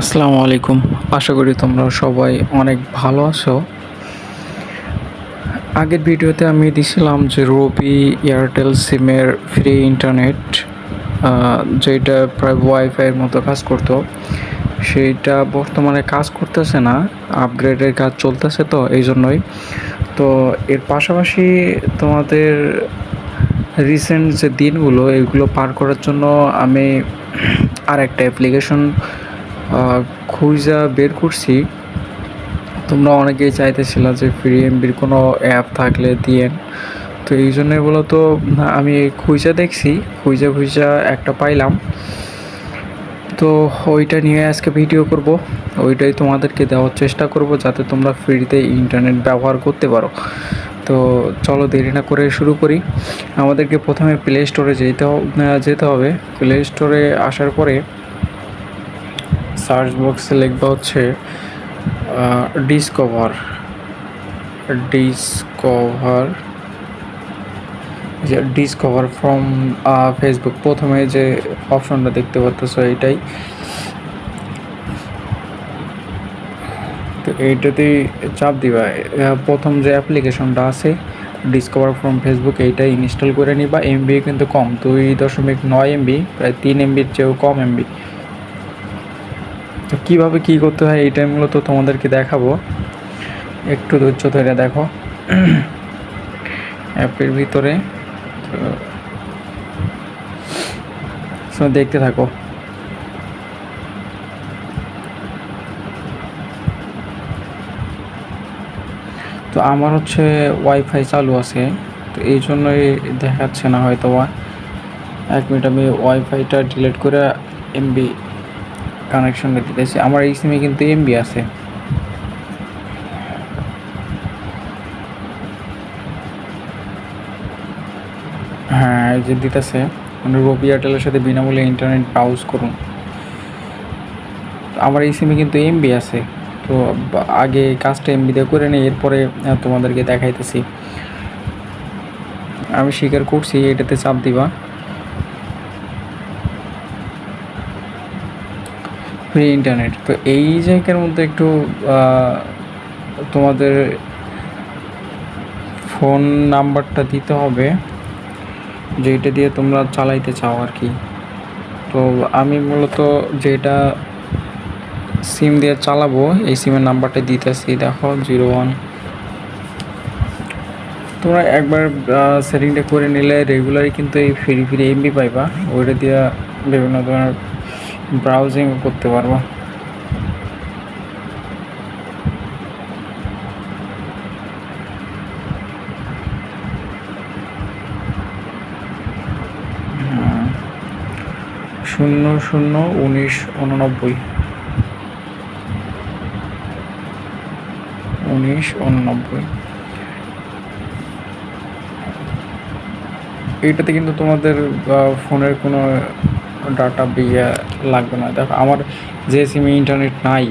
আসসালামু আলাইকুম। আশা করি তোমরা সবাই অনেক ভালো আছো। আগের ভিডিওতে আমি দিছিলাম যে রবি এয়ারটেল সিমের ফ্রি ইন্টারনেট যেটা প্রায় ওয়াইফাইয়ের মতো কাজ করতো। সেইটা বর্তমানে কাজ করতেছে না আপগ্রেডের কাজ চলতেছে তো এই জন্যই তো এর পাশাপাশি তোমাদের রিসেন্ট যে দিনগুলো, এগুলো পার করার জন্য আমি আর একটা অ্যাপ্লিকেশন খুঁজা বের করছি। তোমরা অনেকেই চাইতেছিলা যে ফ্রি এমবির কোনো অ্যাপ থাকলে দিয়েন। তো এই জন্যই মূলত আমি খুঁজা দেখছি, খুঁজা খুঁজা একটা পাইলাম। তো ওইটা নিয়ে আজকে ভিডিও করব। ওইটাই তোমাদেরকে দেওয়ার চেষ্টা করব যাতে তোমরা ফ্রিতে ইন্টারনেট ব্যবহার করতে পারো। তো চলো দেরি না করে শুরু করি। আমাদেরকে প্রথমে প্লে স্টোরে যেতে যেতে হবে। প্লে স্টোরে আসার পরে সার্চ বক্সে লিখবা হচ্ছে ডিসকভার ডিসকভার যে ডিসকভার ফ্রম ফেসবুক প্রথমে যে অপশনটা দেখতে পাচ্ছ এইটাই। তো এইটাতেই চাপ দিবা। প্রথম যে অ্যাপ্লিকেশনটা আছে ডিসকভার ফ্রম ফেসবুক এইটাই ইনস্টল করে নিবা। এমবি কিন্তু কম, দুই দশমিক নয় এমবি প্রায় তিন এমবির চেয়েও কম এমবি তো কীভাবে কী করতে হয় এই টাইমগুলো তো তোমাদেরকে দেখাবো। একটু ধৈর্য ধরে দেখো। অ্যাপের ভিতরে, তো দেখতে থাকো। তো আমার হচ্ছে ওয়াইফাই চালু আছে, তো এই জন্যই দেখাচ্ছে না হয়তো এক মিনিট আমি ওয়াইফাইটা ডিলিট করে এমবি কানেকশনটা দিতেছি আমার এই সিমে কিন্তু এমবি আছে। হ্যাঁ যে দিতেছে। মানে রবি এয়ারটেলের সাথে বিনামূল্যে ইন্টারনেট ব্রাউজ করুন। আমার এই সিমে কিন্তু এমবি আছে। তো আগে কাজটা এমবি দিয়ে করে নিই এরপরে তোমাদেরকে দেখাইতেছি। আমি স্বীকার করছি, এটাতে চাপ দিবা। ফ্রি ইন্টারনেট তো এই জায়গার মধ্যে একটু তোমাদের ফোন নাম্বারটা দিতে হবে যেটা দিয়ে তোমরা চালাইতে চাও আর কি। তো আমি মূলত যেটা সিম দিয়ে চালাবো, এই সিমের নাম্বারটা দিতেছি, দেখো জিরো ওয়ান তোমরা একবার সেটিংটা করে নিলে রেগুলারই কিন্তু এই ফ্রি ফ্রি এমবি পাইবা। ওইটা দিয়ে বিভিন্ন ধরনের ব্রাউজিং করতে পারবা। হুম। শূন্য শূন্য উনিশ উননব্বই। উনিশ উননব্বই। এইটাতে কিন্তু তোমাদের ফোনের কোনো ডাটা বিয়ে লাগবে না। দেখো, আমার যে সিমে ইন্টারনেট নাই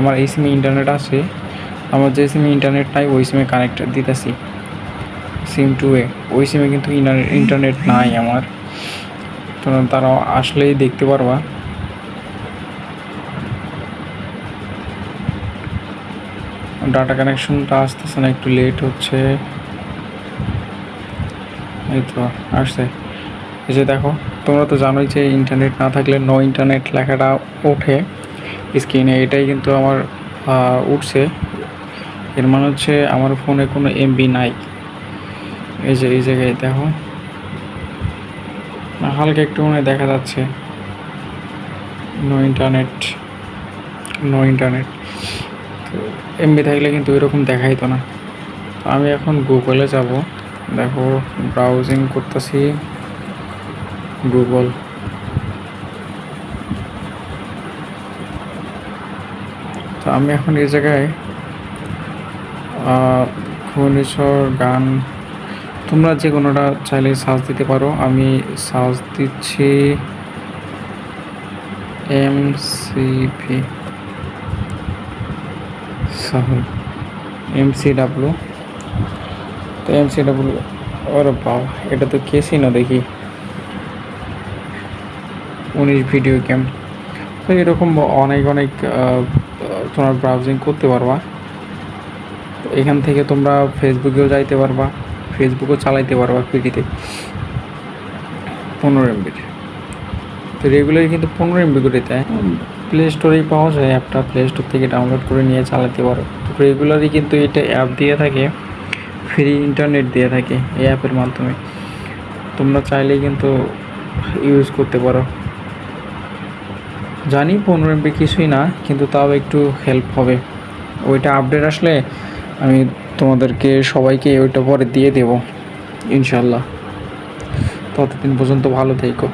আমার এই সিমে ইন্টারনেট আছে, আমার যে সিমে ইন্টারনেট নাই, ওই সিমে কানেক্ট দিতেছি। সিম টু এ, ওই সিমে কিন্তু ইন্টারনেট নাই আমার। তো তারা আসলেই দেখতে পারবা। ডাটা কানেকশনটা আসতেছে না, একটু লেট হচ্ছে। এই তো, আসছে। এই যে দেখো তোমরা তো জানোই যে ইন্টারনেট না থাকলে নো ইন্টারনেট লেখাটা ওঠে স্ক্রিনে এটাই কিন্তু আমার উঠছে। এর মানে হচ্ছে আমার ফোনে কোনো এমবি নাই। এই যে, এই জায়গায় দেখো। হালকা একটু মনে দেখা যাচ্ছে। No internet no internet MB থাকলে কিন্তু এরকম দেখাইতো না। তো আমি এখন গুগলে যাব। দেখো ব্রাউজিং করতেছি। গুগল তো আমি এখন এই জায়গায় ঘূর্ণিঝড় গান, তোমরা যে কোনোটা চাইলে সার্চ দিতে পারো। আমি সার্চ দিচ্ছি M CP Sahal, M C W তো এম সি ডাব্লু ওর বাবা, এটা তো কেসি না দেখি। উনিশ ভিডিও গেম তো এরকম অনেক অনেক তোমরা ব্রাউজিং করতে পারবা। তো এখান থেকে তোমরা ফেসবুকেও যাইতে পারবা ফেসবুকও চালাইতে পারবা ফ্রিতে পনেরো এমবির তো রেগুলার কিন্তু পনেরো এমবি করে দেয়। প্লে স্টোরেই পাওয়া যায় অ্যাপটা প্লে স্টোর থেকে ডাউনলোড করে নিয়ে চালাতে পারো। তো রেগুলারই কিন্তু এটা অ্যাপ দিয়ে থাকে ফ্রি ইন্টারনেট দিয়ে থাকে এই অ্যাপের মাধ্যমে। তোমরা চাইলেই কিন্তু ইউজ করতে পারো। জানি পনেরো এমবি কিছুই না, কিন্তু তাও একটু হেল্প হবে। ওইটা আপডেট আসলে আমি তোমাদেরকে সবাইকে ওইটা পরে দিয়ে দেব ইনশাল্লাহ ততদিন পর্যন্ত ভালো থেকো।